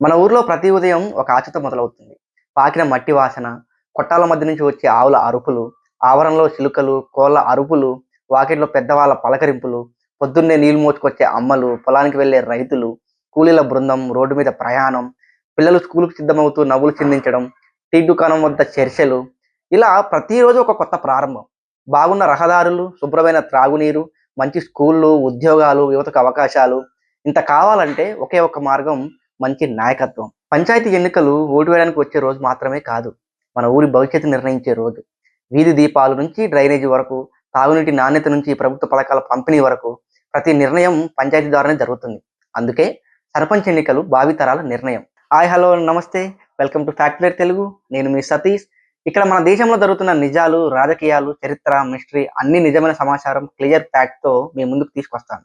మన ఊర్లో ప్రతి ఉదయం ఒక ఆచత మొదలవుతుంది. పాకిన మట్టి వాసన కొట్టాల మధ్య నుంచి వచ్చే ఆవుల అరుపులు ఆవరణలో చిలుకలు కోళ్ళ అరుపులు వాకిట్లో పెద్దవాళ్ళ పలకరింపులు పొద్దున్నే నీళ్ళు మోసుకొచ్చే అమ్మలు పొలానికి వెళ్ళే రైతులు కూలీల బృందం రోడ్డు మీద ప్రయాణం పిల్లలు స్కూల్కి సిద్ధమవుతూ నవ్వులు చిందించడం టీ దుకాణం వద్ద చర్చలు ఇలా ప్రతిరోజు ఒక కొత్త ప్రారంభం. బాగున్న రహదారులు శుభ్రమైన త్రాగునీరు మంచి స్కూళ్ళు ఉద్యోగాలు యువతకు అవకాశాలు. ఇంత కావాలంటే ఒకే ఒక మార్గం మంచి నాయకత్వం. పంచాయతీ ఎన్నికలు ఓటు వేయడానికి వచ్చే రోజు మాత్రమే కాదు మన ఊరి భవిష్యత్తు నిర్ణయించే రోజు. వీధి దీపాల నుంచి డ్రైనేజీ వరకు తాగునీటి నాణ్యత నుంచి ప్రభుత్వ పథకాల పంపిణీ వరకు ప్రతి నిర్ణయం పంచాయతీ ద్వారానే జరుగుతుంది. అందుకే సర్పంచ్ ఎన్నికలు భావితరాల నిర్ణయం. హాయ్ హలో నమస్తే. Welcome to factory Telugu. నేను మీ సతీష్. ఇక్కడ మన దేశంలో జరుగుతున్న నిజాలు రాజకీయాలు చరిత్ర మిస్టరీ అన్ని నిజమైన సమాచారం క్లియర్ ప్యాక్తో మీ ముందుకు తీసుకొస్తాను.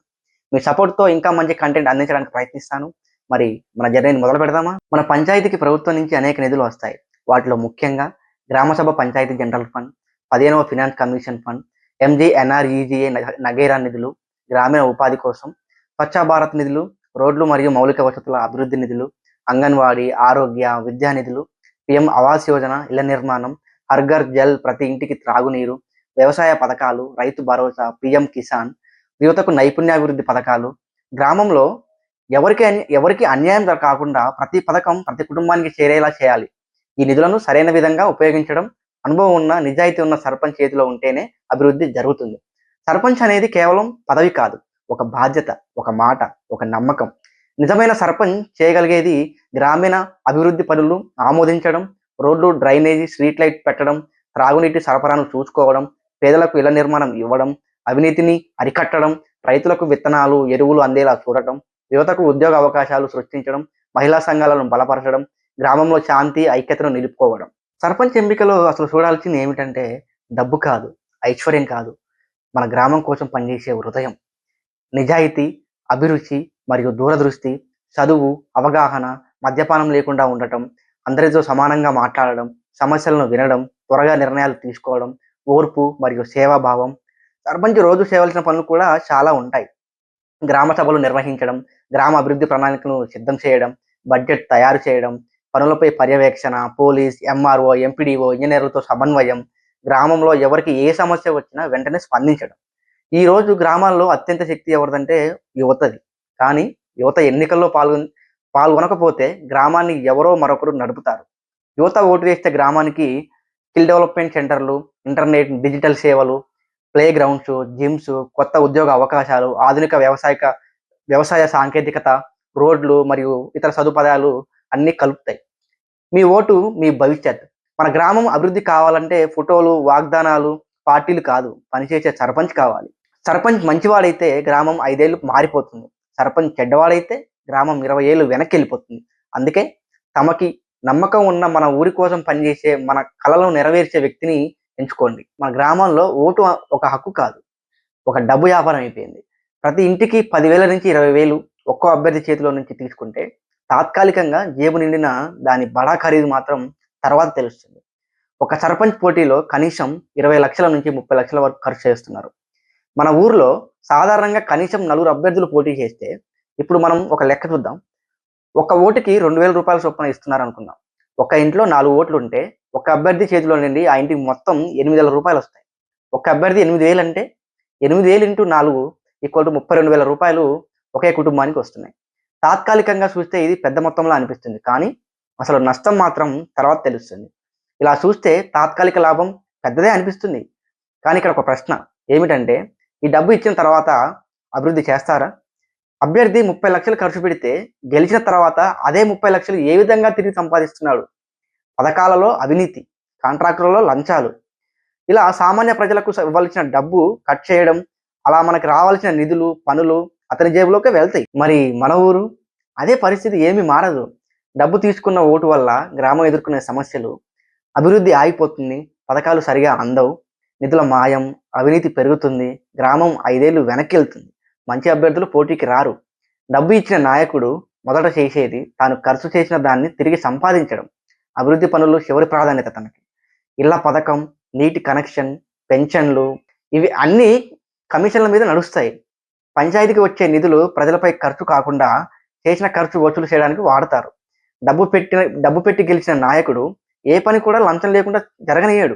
మీ సపోర్ట్తో ఇంకా మంచి కంటెంట్ అందించడానికి ప్రయత్నిస్తాను. మరి మన జర్నీని మొదలు పెడదామా? మన పంచాయతీకి ప్రభుత్వం నుంచి అనేక నిధులు వస్తాయి. వాటిలో ముఖ్యంగా గ్రామసభ పంచాయతీ జనరల్ ఫండ్ పదిహేనవ ఫినాన్స్ కమిషన్ ఫండ్ ఎంజీఎన్ఆర్ఈజీఏ నగేరా నిధులు గ్రామీణ ఉపాధి కోసం స్వచ్ఛ భారత్ నిధులు రోడ్లు మరియు మౌలిక వసతుల అభివృద్ధి నిధులు అంగన్వాడీ ఆరోగ్య విద్యా నిధులు పిఎం ఆవాస్ యోజన ఇళ్ళ నిర్మాణం హర్ఘర్ జల్ ప్రతి ఇంటికి త్రాగునీరు వ్యవసాయ పథకాలు రైతు భరోసా పిఎం కిసాన్ యువతకు నైపుణ్యాభివృద్ధి పథకాలు గ్రామంలో ఎవరికి ఎవరికి అన్యాయం కాకుండా ప్రతి పథకం ప్రతి కుటుంబానికి చేరేలా చేయాలి. ఈ నిధులను సరైన విధంగా ఉపయోగించడం అనుభవం ఉన్న నిజాయితీ ఉన్న సర్పంచ్ చేతిలో ఉంటేనే అభివృద్ధి జరుగుతుంది. సర్పంచ్ అనేది కేవలం పదవి కాదు ఒక బాధ్యత ఒక మాట ఒక నమ్మకం. నిజమైన సర్పంచ్ చేయగలిగేది గ్రామీణ అభివృద్ధి పనులు ఆమోదించడం రోడ్లు డ్రైనేజీ స్ట్రీట్ లైట్ పెట్టడం త్రాగునీటి సరఫరాను చూసుకోవడం పేదలకు ఇళ్ళ నిర్మాణం ఇవ్వడం అవినీతిని అరికట్టడం రైతులకు విత్తనాలు ఎరువులు అందేలా చూడటం యువతకు ఉద్యోగ అవకాశాలు సృష్టించడం మహిళా సంఘాలను బలపరచడం గ్రామంలో శాంతి ఐక్యతను నిలుపుకోవడం. సర్పంచ్ ఎంపికలో అసలు చూడాల్సింది ఏమిటంటే డబ్బు కాదు ఐశ్వర్యం కాదు. మన గ్రామం కోసం పనిచేసే హృదయం. నిజాయితీ అభిరుచి మరియు దూరదృష్టి చదువు అవగాహన మద్యపానం లేకుండా ఉండటం అందరితో సమానంగా మాట్లాడడం సమస్యలను వినడం త్వరగా నిర్ణయాలు తీసుకోవడం ఓర్పు మరియు సేవాభావం. సర్పంచ్ రోజు చేయవలసిన పనులు కూడా చాలా ఉంటాయి. గ్రామ సభలు నిర్వహించడం గ్రామ అభివృద్ధి ప్రణాళికను సిద్ధం చేయడం బడ్జెట్ తయారు చేయడం పనులపై పర్యవేక్షణ పోలీస్ ఎంఆర్ఓ ఎంపీడీఓ ఇంజనీర్లతో సమన్వయం గ్రామంలో ఎవరికి ఏ సమస్య వచ్చినా వెంటనే స్పందించడం. ఈ రోజు గ్రామాల్లో అత్యంత శక్తి ఎవరిదంటే యువతది. కానీ యువత ఎన్నికల్లో పాల్గొని పాల్గొనకపోతే గ్రామాన్ని ఎవరో మరొకరు నడుపుతారు. యువత ఓటు వేస్తే గ్రామానికి స్కిల్ డెవలప్మెంట్ సెంటర్లు ఇంటర్నెట్ డిజిటల్ సేవలు ప్లే గ్రౌండ్స్ జిమ్స్ కొత్త ఉద్యోగ అవకాశాలు ఆధునిక వ్యవసాయక వ్యవసాయ సాంకేతికత రోడ్లు మరియు ఇతర సదుపాయాలు అన్నీ కలుపుతాయి. మీ ఓటు మీ భవిష్యత్. మన గ్రామం అభివృద్ధి కావాలంటే ఫోటోలు వాగ్దానాలు పార్టీలు కాదు. పనిచేసే సర్పంచ్ కావాలి. సర్పంచ్ మంచివాడైతే గ్రామం ఐదేళ్ళు మారిపోతుంది. సర్పంచ్ చెడ్డవాడైతే గ్రామం ఇరవై ఏళ్ళు వెనక్కి వెళ్ళిపోతుంది అందుకే తమకి నమ్మకం ఉన్న మన ఊరి కోసం పనిచేసే మన కళలను నెరవేర్చే వ్యక్తిని ఎంచుకోండి. మన గ్రామంలో ఓటు ఒక హక్కు కాదు. ఒక డబ్బు వ్యాపారం అయిపోయింది. ప్రతి ఇంటికి పదివేల నుంచి ఇరవై వేలు ఒక్కో అభ్యర్థి చేతిలో నుంచి తీసుకుంటే తాత్కాలికంగా జేబు నిండిన దాని బడా ఖరీదు మాత్రం తర్వాత తెలుస్తుంది. ఒక సర్పంచ్ పోటీలో కనీసం ఇరవై లక్షల నుంచి ముప్పై లక్షల వరకు ఖర్చు చేస్తున్నారు. మన ఊర్లో సాధారణంగా కనీసం నలుగురు అభ్యర్థులు పోటీ చేస్తే ఇప్పుడు మనం ఒక లెక్క చూద్దాం. ఒక ఓటుకి రెండు వేల రూపాయల చొప్పున ఇస్తున్నారు అనుకుందాం ఒక ఇంట్లో నాలుగు ఓట్లు ఉంటే ఒక అభ్యర్థి చేతిలో నుండి ఆ ఇంటికి మొత్తం ఎనిమిది వేల రూపాయలు వస్తాయి. ఒక అభ్యర్థి ఎనిమిది వేలు అంటే ఎనిమిది వేలు ఇంటూ నాలుగు ఈక్వల్ టు ముప్పై రెండు వేల రూపాయలు ఒకే కుటుంబానికి వస్తున్నాయి. తాత్కాలికంగా చూస్తే ఇది పెద్ద మొత్తంలో అనిపిస్తుంది. కానీ అసలు నష్టం మాత్రం తర్వాత తెలుస్తుంది. ఇలా చూస్తే తాత్కాలిక లాభం పెద్దదే అనిపిస్తుంది. కానీ ఇక్కడ ఒక ప్రశ్న ఏమిటంటే ఈ డబ్బు ఇచ్చిన తర్వాత అభివృద్ధి చేస్తారా? అభ్యర్థి ముప్పై లక్షలు ఖర్చు పెడితే గెలిచిన తర్వాత అదే ముప్పై లక్షలు ఏ విధంగా తిరిగి సంపాదిస్తున్నాడు? పథకాలలో అవినీతి కాంట్రాక్టులలో లంచాలు. ఇలా సామాన్య ప్రజలకు స- ఇవ్వాల్సిన డబ్బు కట్ చేయడం అలా మనకి రావాల్సిన నిధులు పనులు అతని జేబులోకే వెళ్తాయి. మరి మన ఊరు అదే పరిస్థితి ఏమీ మారదు. డబ్బు తీసుకున్న ఓటు వల్ల గ్రామం ఎదుర్కొనే సమస్యలు అభివృద్ధి ఆగిపోతుంది పథకాలు సరిగా అందవు నిధుల మాయం అవినీతి పెరుగుతుంది గ్రామం ఐదేళ్ళు వెనక్కి వెళ్తుంది మంచి అభ్యర్థులు పోటీకి రారు. డబ్బు ఇచ్చిన నాయకుడు మొదట చేసేది తాను ఖర్చు చేసిన దాన్ని తిరిగి సంపాదించడం. అభివృద్ధి పనులు చివరి ప్రాధాన్యత తనకి? ఇళ్ళ పథకం నీటి కనెక్షన్ పెన్షన్లు ఇవి అన్నీ కమిషన్ల మీద నడుస్తాయి. పంచాయతీకి వచ్చే నిధులు ప్రజలపై ఖర్చు కాకుండా చేసిన ఖర్చు వసూలు చేయడానికి వాడతారు. డబ్బు పెట్టిన డబ్బు పెట్టి గెలిచిన నాయకుడు ఏ పని కూడా లంచం లేకుండా జరగనీయడు.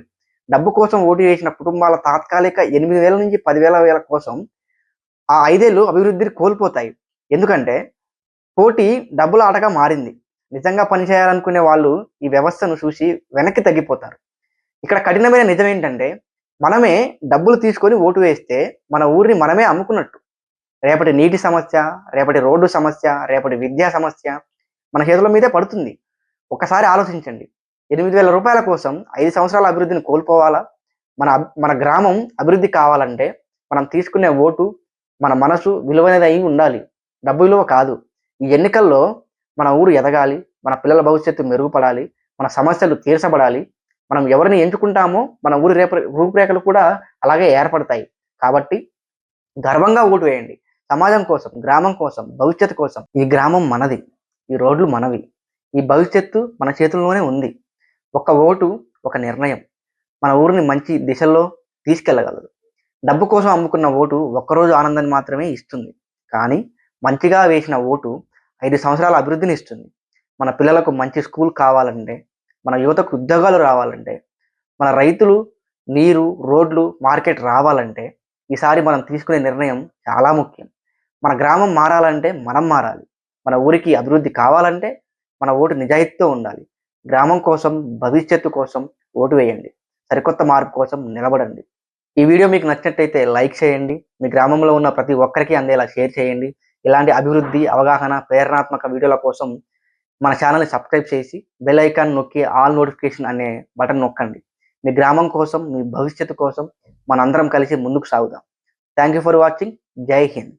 డబ్బు కోసం ఓటు వేసిన కుటుంబాల తాత్కాలిక ఎనిమిది వేల నుంచి పదివేల వేల కోసం ఆ ఐదేళ్ళు అభివృద్ధిని కోల్పోతాయి. ఎందుకంటే పోటీ డబ్బుల ఆటగా మారింది. నిజంగా పనిచేయాలనుకునే వాళ్ళు ఈ వ్యవస్థను చూసి వెనక్కి తగ్గిపోతారు. ఇక్కడ కఠినమైన నిజం ఏంటంటే మనమే డబ్బులు తీసుకొని ఓటు వేస్తే మన ఊరిని మనమే అమ్ముకున్నట్టు. రేపటి నీటి సమస్య రేపటి రోడ్డు సమస్య రేపటి విద్యా సమస్య మన చేతుల మీదే పడుతుంది. ఒకసారి ఆలోచించండి. ఎనిమిది వేల రూపాయల కోసం ఐదు సంవత్సరాల అభివృద్ధిని కోల్పోవాలా? మన మన గ్రామం అభివృద్ధి కావాలంటే మనం తీసుకునే ఓటు మన మనసు విలువైనది అయి ఉండాలి. డబ్బు విలువ కాదు. ఈ ఎన్నికల్లో మన ఊరు ఎదగాలి మన పిల్లల భవిష్యత్తు మెరుగుపడాలి మన సమస్యలు తీర్చబడాలి మనం ఎవరిని ఎంచుకుంటామో మన ఊరి రేప రూపురేఖలు కూడా అలాగే ఏర్పడతాయి. కాబట్టి గర్వంగా ఓటు వేయండి. సమాజం కోసం గ్రామం కోసం భవిష్యత్తు కోసం ఈ గ్రామం మనది ఈ రోడ్లు మనవి ఈ భవిష్యత్తు మన చేతుల్లోనే ఉంది. ఒక ఓటు ఒక నిర్ణయం. మన ఊరిని మంచి దిశల్లో తీసుకెళ్ళగలదు. డబ్బు కోసం అమ్ముకున్న ఓటు ఒక్కరోజు ఆనందాన్ని మాత్రమే ఇస్తుంది. కానీ మంచిగా వేసిన ఓటు ఐదు సంవత్సరాల అభివృద్ధిని ఇస్తుంది. మన పిల్లలకు మంచి స్కూల్ కావాలంటే మన యువతకు ఉద్యోగాలు రావాలంటే మన రైతులు నీరు రోడ్లు మార్కెట్ రావాలంటే ఈసారి మనం తీసుకునే నిర్ణయం చాలా ముఖ్యం. మన గ్రామం మారాలంటే మనం మారాలి. మన ఊరికి అభివృద్ధి కావాలంటే మన ఓటు నిజాయితీతో ఉండాలి. గ్రామం కోసం భవిష్యత్తు కోసం ఓటు వేయండి. సరికొత్త మార్పు కోసం నిలబడండి. ఈ వీడియో మీకు నచ్చినట్టయితే లైక్ చేయండి. మీ గ్రామంలో ఉన్న ప్రతి ఒక్కరికి అందేలా షేర్ చేయండి. ఇలాంటి అభివృద్ధి అవగాహన ప్రేరణాత్మక వీడియోల కోసం మన ఛానల్ని సబ్స్క్రైబ్ చేసి బెల్ ఐకాన్ నొక్కి ఆల్ నోటిఫికేషన్ అనే బటన్ నొక్కండి. మీ గ్రామం కోసం మీ భవిష్యత్తు కోసం మనందరం కలిసి ముందుకు సాగుదాం. థ్యాంక్ యూ ఫర్ వాచింగ్ జై హింద్